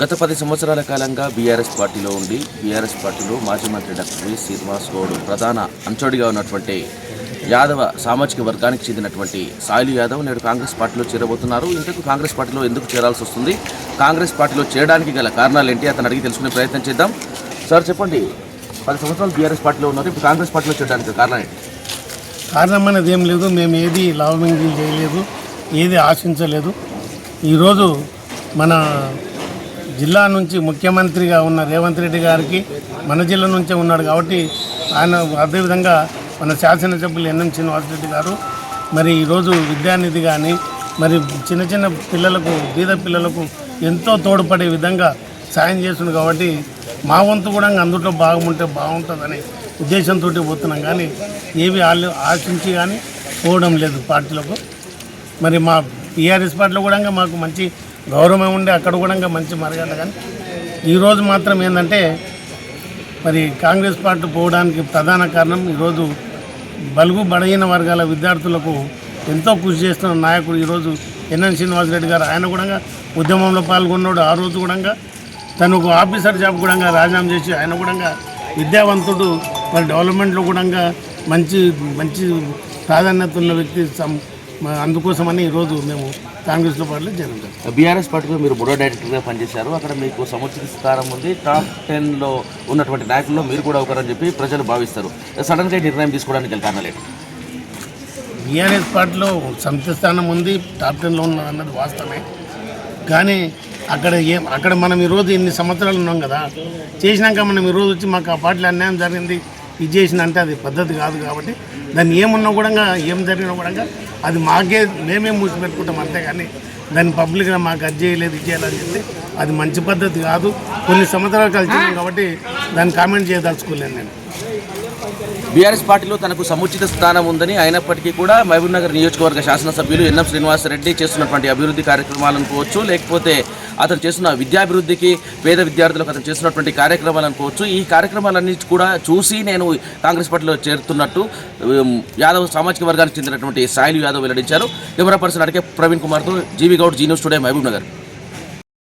గత పది సంవత్సరాల కాలంగా బీఆర్ఎస్ పార్టీలో ఉండి బీఆర్ఎస్ పార్టీలో మాజీ మంత్రి డాక్టర్ వి శ్రీనివాస్ గౌడ్ ప్రధాన అంచోడిగా ఉన్నటువంటి యాదవ సామాజిక వర్గానికి చెందినటువంటి సాయిలు యాదవ్ నేడు కాంగ్రెస్ పార్టీలో చేరబోతున్నారు. ఇంతకు కాంగ్రెస్ పార్టీలో ఎందుకు చేరాల్సి వస్తుంది? కాంగ్రెస్ పార్టీలో చేరడానికి గల కారణాలు ఏంటి? అతను అడిగి తెలుసుకునే ప్రయత్నం చేద్దాం. సార్ చెప్పండి. పది సంవత్సరాలు బీఆర్ఎస్ పార్టీలో ఉన్నారు ఇప్పుడు కాంగ్రెస్ పార్టీలో చేరడానికి కారణం ఏంటి? కారణం అనేది ఏం లేదు. మేము ఏది లాభమింగ్ చేయలేదు. ఏది ఆశించలేదు. ఈరోజు మన జిల్లా నుంచి ముఖ్యమంత్రిగా ఉన్న రేవంత్ రెడ్డి గారికి మన జిల్లా నుంచే ఉన్నాడు కాబట్టి ఆయన అదేవిధంగా మన శాసనసభ్యులు ఎన్ఎం శ్రీనివాసరెడ్డి గారు మరి ఈరోజు విద్యానిధి కానీ మరి చిన్న చిన్న పిల్లలకు బీద పిల్లలకు ఎంతో తోడ్పడే విధంగా సాయం చేస్తుంది కాబట్టి మా వంతు కూడా అందులో బాగుంటే బాగుంటుందని ఉద్దేశంతో పోతున్నాం. కానీ ఏవి ఆలో ఆశించి కానీ పోవడం లేదు పార్టీలకు. మరి మా టీఆర్ఎస్ పార్టీలో కూడా మాకు మంచి గౌరవం ఉండే అక్కడ కూడా మంచి మర్యాద కానీ. ఈరోజు మాత్రం ఏంటంటే మరి కాంగ్రెస్ పార్టీ పోవడానికి ప్రధాన కారణం ఈరోజు బలుగు బడగిన వర్గాల విద్యార్థులకు ఎంతో కృషి చేస్తున్న నాయకుడు ఈరోజు ఎన్ఎన్ శ్రీనివాసరెడ్డి గారు. ఆయన కూడా ఉద్యమంలో పాల్గొన్నాడు. ఆ రోజు కూడా తను ఒక ఆఫీసర్ జాబ్ కూడా రాజీనామా చేసి ఆయన కూడా విద్యావంతుడు. మరి డెవలప్మెంట్లో కూడా మంచి మంచి ప్రాధాన్యత ఉన్న వ్యక్తి సం- అందుకోసమని ఈరోజు మేము కాంగ్రెస్లో పార్టీలో చేరుతాం బీఆర్ఎస్ పార్టీలో మీరు బుడో డైరెక్టర్గా పనిచేశారు. అక్కడ మీకు సముచిత స్థానం ఉంది. టాప్ టెన్లో ఉన్నటువంటి నాయకుల్లో మీరు కూడా ఒకరని చెప్పి ప్రజలు భావిస్తారు. సడన్గా నిర్ణయం తీసుకోవడానికి గల కారణాలు ఏంటి? బీఆర్ఎస్ పార్టీలో సమితి స్థానం ఉంది. టాప్ టెన్లో ఉన్న అన్నది వాస్తవమే. కానీ అక్కడ ఏం అక్కడ మనం ఈరోజు ఇన్ని సంవత్సరాలు ఉన్నాం కదా. చేసినాక మనం ఈరోజు వచ్చి మాకు ఆ పార్టీలో అన్యాయం జరిగింది. ఇది చేసిన అంటే అది పద్ధతి కాదు కాబట్టి. దాన్ని ఏమున్నా కూడా ఏం జరిగినా కూడా అది మాకే మేమే మూసిపెట్టుకుంటాం అంతేగాని దాన్ని పబ్లిక్గా మాకు అది చేయలేదు ఇది చేయాలని చెప్తే అది మంచి పద్ధతి కాదు. కొన్ని సంవత్సరాలు కలిసి కాబట్టి దాన్ని కామెంట్ చేయదలుచుకోలేను నేను. బీఆర్ఎస్ పార్టీలో తనకు సముచిత స్థానం ఉందని అయినప్పటికీ కూడా మహబూబ్ నగర్ నియోజకవర్గ శాసనసభ్యులు ఎన్ఎం శ్రీనివాసరెడ్డి చేస్తున్నటువంటి అభివృద్ధి కార్యక్రమాలు అనుకోవచ్చు లేకపోతే అతను చేస్తున్న విద్యాభివృద్ధికి పేద విద్యార్థులకు అతను చేస్తున్నటువంటి కార్యక్రమాలు అనుకోవచ్చు. ఈ కార్యక్రమాలన్నీ కూడా చూసి నేను కాంగ్రెస్ పార్టీలో చేరుతున్నట్టు యాదవ్ సామాజిక వర్గానికి చెందినటువంటి సాయిలు యాదవ్ వెల్లడించారు. కెమెరా పర్సన్ అడిగే ప్రవీణ్ కుమార్తో G V Goud Zee news today Mahabub Nagar.